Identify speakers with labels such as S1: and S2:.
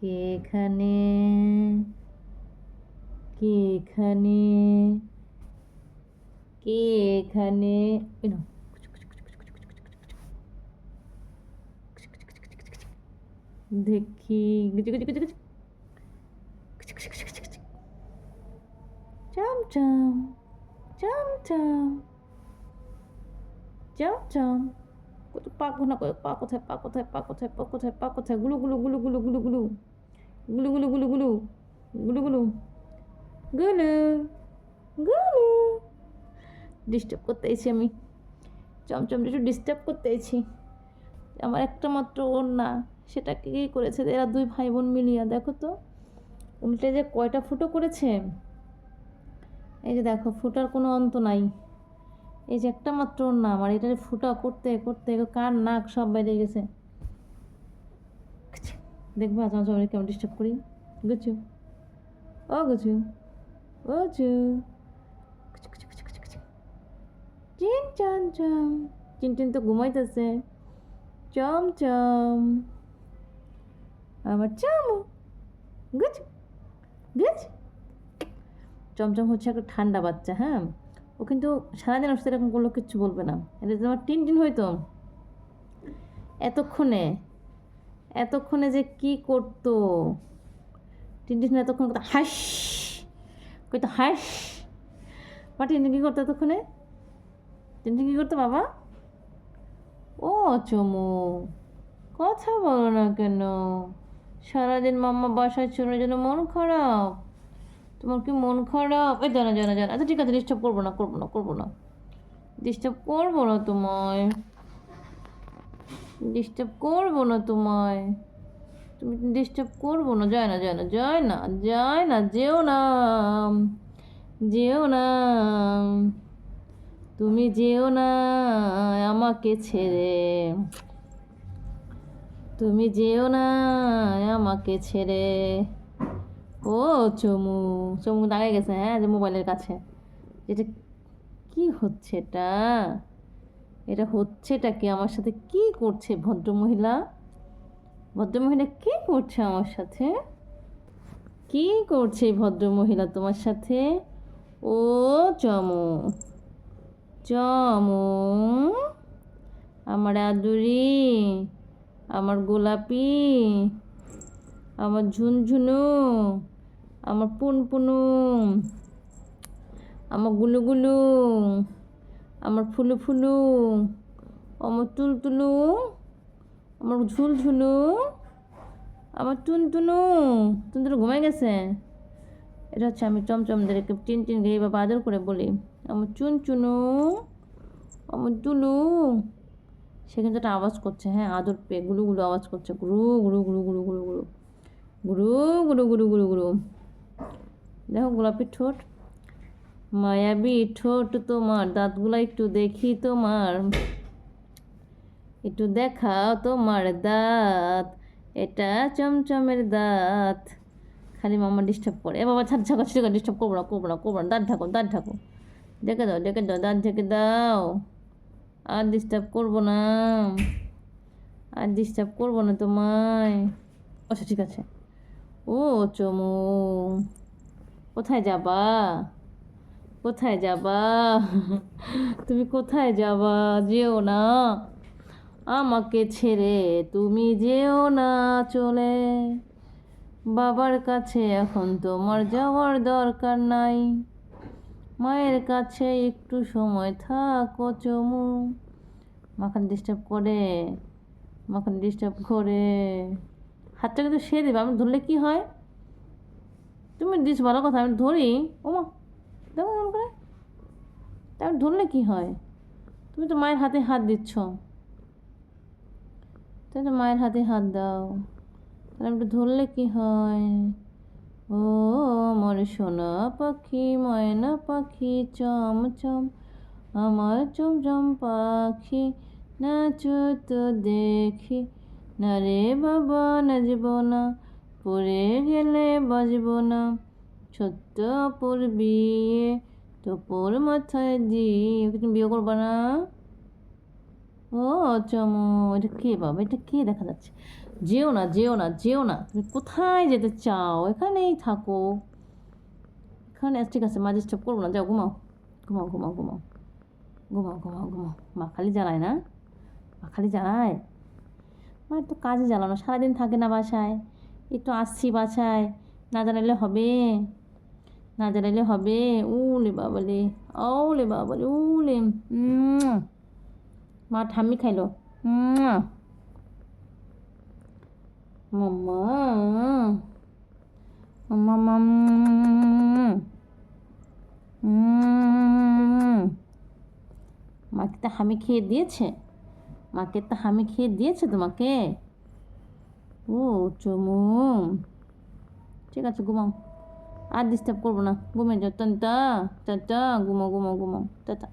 S1: কে এখানে কে এখানে কে এখানে গিচি চাম চাম। চাম চাম। চাম চাম। কত পা করে। পা কোথায়? পা কোথায়? পা কোথায়? পা কোথায়? পা কোথায়? গুলু গুলু গুলু গুলু গুলু গুলু। গুলু গুলু গুলু গুলু গুলু গুলু গুলু গুলু ডিস্টার্ব করতে এসেছি আমি। চমচম একটু ডিস্টার্ব করতে এসেছি আমার একটা মাত্র ওর না সেটাকে কী করেছে? এরা দুই ভাই বোন মিলিয়া, দেখো তো। উল্টে যে কয়টা ফুটো করেছে? এই যে দেখো, ফুটার কোনো অন্ত নাই। এই যে একটা মাত্র ওর না আমার এটা ফুটা করতে করতে, কার নাক সব বাইরে গেছে। দেখব আজ আমার কেমন ডিস্টার্ব করি? গুছু ও গুছু ও চু চিন, চান, চাম। চিন তো ঘুমাইতেছে। চম চম। আমার চামু। গুছ গুছ চমচম হচ্ছে একটা ঠান্ডা বাচ্চা হ্যাঁ? ও কিন্তু সারাদিন ওর সাথে এরকম করলেও কিচ্ছু বলবে না। এটা আমার টিন টিন হইতো। এতক্ষণে এতক্ষণে যে কি করতো? টিন টিন এতক্ষণ করতো হাস! কইতো, হাস! বা টিন টিন কী করতো এতক্ষণে? টিন টিন কী করতো বাবা? ও চমু, কথা বলো না কেন? সারাদিন মাম্মা বাসায় ছিল যেন মন খারাপ। তোমার কি মন খারাপ? এই জানা জানা জানা। আচ্ছা ঠিক আছে ডিস্টার্ব করব না করব না করব না। ডিস্টার্ব করব না তোমায়। ডিস্টার্ব করব না তোমায়। তুমি ডিস্টার্ব করব না, যায় না যায় না যায় না যায় না, যেও না যেও না। তুমি যেও না আমাকে ছেড়ে। তুমি যেও না আমাকে ছেড়ে। ও চমু চমু দাঁড়িয়ে গেছে হ্যাঁ যে মোবাইলের কাছে। এটা কি হচ্ছে এটা? এটা হচ্ছেটা কি আমার সাথে কি করছে ভদ্রমহিলা? ভদ্রমহিলা কি করছে আমার সাথে? কি করছে ভদ্রমহিলা তোমার সাথে? ও চমু চমু, আমার আদুরি, আমার গোলাপি, আমার ঝুনঝুনু, আমার পুনপুনু, আমার গুলুগুলু। আমার ফুলু ফুলু, আমার তুলতুলু আমার ঝুলঝুলু আমার টুন টুনু টুনটুনু টুনটুনু ঘুমাই গেছে। এটা হচ্ছে আমি চমচমদেরকে টিন টিন গিয়ে বা আদর করে বলি। আমার চুন চুনু আমার টুলু সে কিন্তু একটা আওয়াজ করছে হ্যাঁ আদর পেয়ে গুলু গুলু আওয়াজ করছে, গুরু গুরু গুরু গুরু গুরু গুরু গুরু গুরু গুরু গুরু গুরু। দেখো গোলাপি ঠোঁট। মায়াবী ঠোঁট তোমার দাঁতগুলা একটু দেখি তোমার। একটু দেখাও তোমার দাঁত, এটা চমচমের দাঁত। খালি মামা ডিস্টার্ব করে। এ বাবা ছাড় ছাড়া ডিস্টার্ব করব না করব না করব না। দাঁত ঢাকো দাঁত ঢাকো। ডেকে দাও ডেকে দাও, দাঁত ঢেকে দাও। আর ডিস্টার্ব করব না। আর ডিস্টার্ব করব না তোমায়। আচ্ছা ঠিক আছে। ও চমু, কোথায় যাবা? কোথায় যাবা? তুমি কোথায় যাবা? যেও না। আমাকে ছেড়ে তুমি যেও না চলে। বাবার কাছে এখন তোমার যাওয়ার দরকার নাই। মায়ের কাছে একটু সময় থাকো চমু। মাখান ডিস্টার্ব করে, মাখান ডিস্টার্ব করে। হাতটা কিন্তু সে দেবে, আমি ধরলে কি হয়? তুমি দিস ভালো কথা, আমি ধরি, ওমা। দেখো এমন করে? তা আমি ধরলে কি হয়? তুমি তো মায়ের হাতে হাত দিচ্ছ। তাই তো মায়ের হাতে হাত দাও। তাহলে একটু ধরলে কি হয়? ও আমার সোনা পাখি, ময়না পাখি, চম চম, আমার চমচম পাখি নাচো তো দেখি। না রে বাবা, নাচব না, পড়ে গেলে বাজব না। ছোট্ট অপর বিয়ে তোপর মাথায় দিয়ে ওকে তুমি বিয়ে করবা না? ও, চমু, এটা কে বাবা? এটা কে দেখা যাচ্ছে? যেও না যেও না যেও না। তুমি কোথায় যেতে চাও? এখানেই থাকো। এখানে ঠিক আছে, মা ডিস্টার্ব করব না। যাও, ঘুমাও। ঘুমাও ঘুমাও ঘুমাও। ঘুমাও ঘুমাও ঘুমাও। মা খালি জ্বালায় না? মা খালি জ্বালায়? মা একটু কাজে জ্বালানো। সারাদিন থাকে না বাসায়। একটু আসছি বাসায়। না জানাইলে হবে। না জানাইলে হবে উলে বাবালে ওলে বাবালে, উলে। মা ঠাম্মি খাইলো। মাম্মা। মাকে তা হামি খেয়ে দিয়েছে মাকে তা হামি খেয়ে দিয়েছে তোমাকে ও চমু ঠিক আছে, ঘুমাও আর ডিস্টার্ব করব না। ঘুমে যাও। টাটা টাটা ঘুমো ঘুমো ঘুমো টাটা।